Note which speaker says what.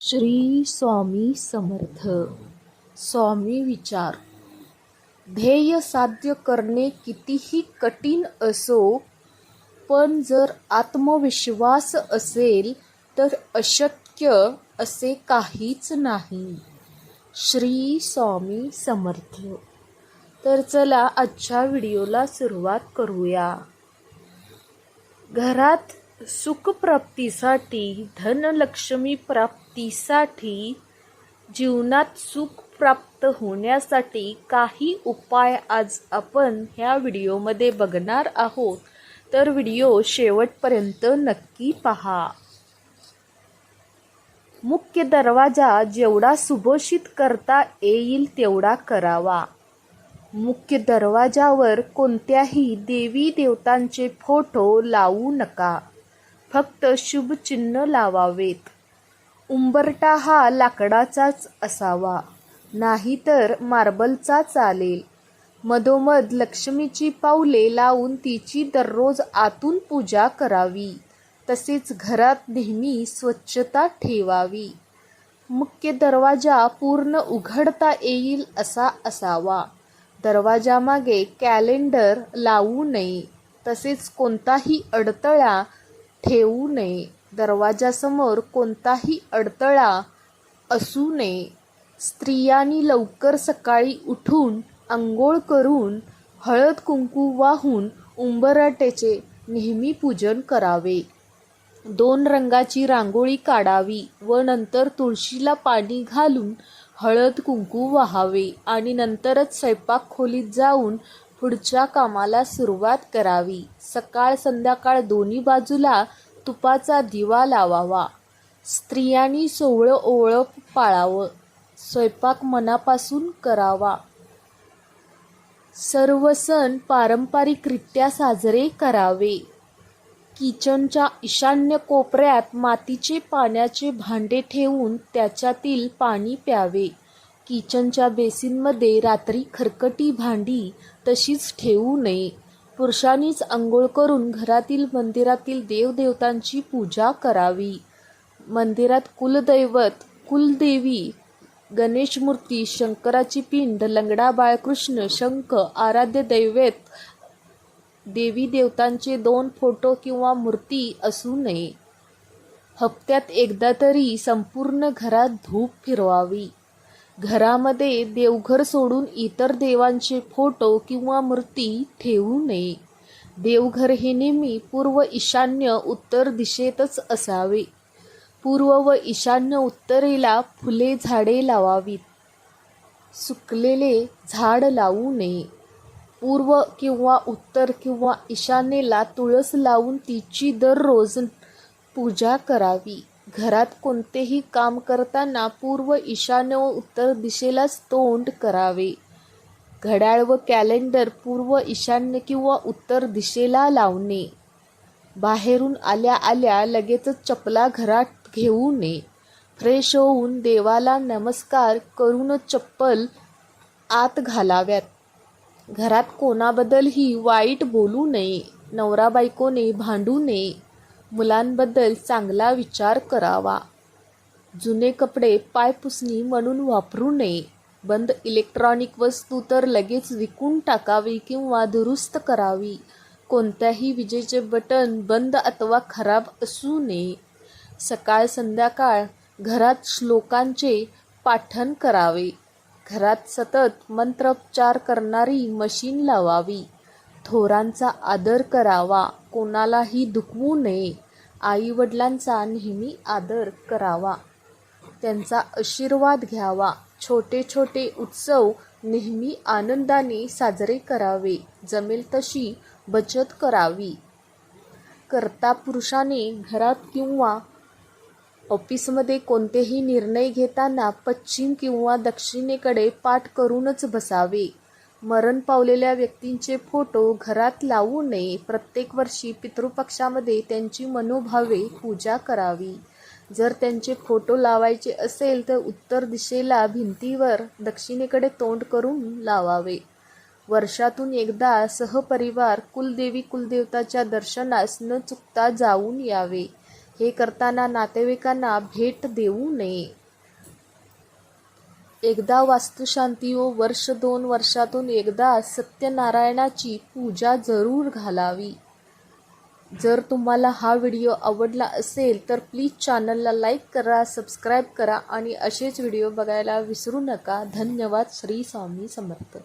Speaker 1: श्री स्वामी समर्थ. स्वामी विचार. ध्येय साध्य करणे कितीही कठीण असो पण जर आत्मविश्वास असेल तर अशक्य असे काहीच नाही. श्री स्वामी समर्थ. तर चला आजच्या व्हिडिओला सुरुवात करूया. घरात सुखप्राप्तीसाठी धनलक्ष्मी तीसाठी जीवनात सुख प्राप्त होण्यासाठी काही उपाय आज आपण ह्या व्हिडिओमध्ये बघणार आहोत. तर व्हिडिओ शेवटपर्यंत नक्की पहा. मुख्य दरवाजा जेवढा सुभोषित करता येईल तेवढा करावा. मुख्य दरवाजावर कोणत्याही देवी देवतांचे फोटो लावू नका. फक्त शुभचिन्ह लावावेत. उंबरटा हा लाकडाचाच असावा. नाहीतर मार्बलचा चालेल. मधोमध लक्ष्मीची पावले लावून तिची दररोज आतून पूजा करावी. तसेच घरात नेहमी स्वच्छता ठेवावी. मुख्य दरवाजा पूर्ण उघडता येईल असा असावा. दरवाजामागे कॅलेंडर लावू नये. तसेच कोणताही अडथळा ठेवू नये. दरवाजासमोर कोणताही अडथळा असू नये. स्त्रियांनी लवकर सकाळी उठून आंघोळ करून हळद कुंकू वाहून उंबरट्याचे नेहमी पूजन करावे. दोन रंगाची रांगोळी काढावी व नंतर तुळशीला पाणी घालून हळद कुंकू वाहावे आणि नंतरच स्वयंपाक खोलीत जाऊन पुढच्या कामाला सुरुवात करावी. सकाळ संध्याकाळ दोन्ही बाजूला तुपाचा दिवा लावावा. स्त्रियांनी सोवळं ओळख पाळावं. स्वयंपाक मनापासून करावा. सर्व सण पारंपरिकरित्या साजरे करावे. किचनच्या ईशान्य कोपऱ्यात मातीचे पाण्याचे भांडे ठेवून त्याच्यातील पाणी प्यावे. किचनच्या बेसिनमध्ये रात्री खरकटी भांडी तशीच ठेवू नये. पुरुषांनीच अंघोळ करून घरातील मंदिरातील देवदेवतांची पूजा करावी. मंदिरात कुलदैवत कुलदेवी गणेश मूर्ती शंकराची पिंड लंगडा बाळकृष्ण शंख आराध्य दैवत देवी देवतांचे दोन फोटो किंवा मूर्ती असू नये. हप्त्यात एकदा तरी संपूर्ण घरात धूप फिरवावी. घरामध्ये देवघर सोडून इतर देवांचे फोटो किंवा मूर्ती ठेवू नये. देवघर हे नेहमी पूर्व ईशान्य उत्तर दिशेतच असावे. पूर्व व ईशान्य उत्तरेला फुले झाडे लावावीत. सुकलेले झाड लावू नये. पूर्व किंवा उत्तर किंवा ईशान्येला तुळस लावून तिची दररोज पूजा करावी. घरात कोणतेही काम करताना पूर्व ईशान्य व उत्तर दिशेलाच तोंड करावे. घड्याळ व कॅलेंडर पूर्व ईशान्य किंवा उत्तर दिशेला लावणे. बाहेरून आल्या आल्या लगेचच चपला घरात घेऊ नये. फ्रेश होऊन देवाला नमस्कार करून चप्पल आत घालाव्यात. घरात कोणाबद्दलही वाईट बोलू नये. नवरा बायकोने भांडू नये. मुलांबद्दल चांगला विचार करावा. जुने कपडे पायपुसणी म्हणून वापरू नये. बंद इलेक्ट्रॉनिक वस्तू तर लगेच विकून टाकावी किंवा दुरुस्त करावी. कोणत्याही विजेचे बटन बंद अथवा खराब असू नये. सकाळ संध्याकाळ घरात श्लोकांचे पाठन करावे. घरात सतत मंत्रोपचार करणारी मशीन लावावी. थोरांचा आदर करावा कोणालाही दुखवू नये. आईवडिलांचा नेहमी आदर करावा. त्यांचा आशीर्वाद घ्यावा. छोटे छोटे उत्सव नेहमी आनंदाने साजरे करावे. जमेल तशी बचत करावी. कर्ता पुरुषाने घरात किंवा ऑफिसमध्ये कोणतेही निर्णय घेताना पश्चिम किंवा दक्षिणेकडे पाठ करूनच बसावे. मरण पावलेल्या व्यक्तींचे फोटो घरात लावू नये. प्रत्येक वर्षी पितृपक्षामध्ये त्यांची मनोभावे पूजा करावी. जर त्यांचे फोटो लावायचे असेल तर उत्तर दिशेला भिंतीवर दक्षिणेकडे तोंड करून लावावे. वर्षातून एकदा सहपरिवार कुलदेवी कुलदेवताच्या दर्शनास न चुकता जाऊन यावे. हे करताना नातेवाईकांना भेट देऊ नये. एकदा वास्तुशांती व वर्ष दोन वर्षातून एकदा सत्यनारायणाची पूजा जरूर घालावी. जर तुम्हाला हा व्हिडिओ आवडला असेल तर प्लीज चॅनलला लाईक करा सबस्क्राईब करा आणि असेच व्हिडिओ बघायला विसरू नका. धन्यवाद. श्री स्वामी समर्थ.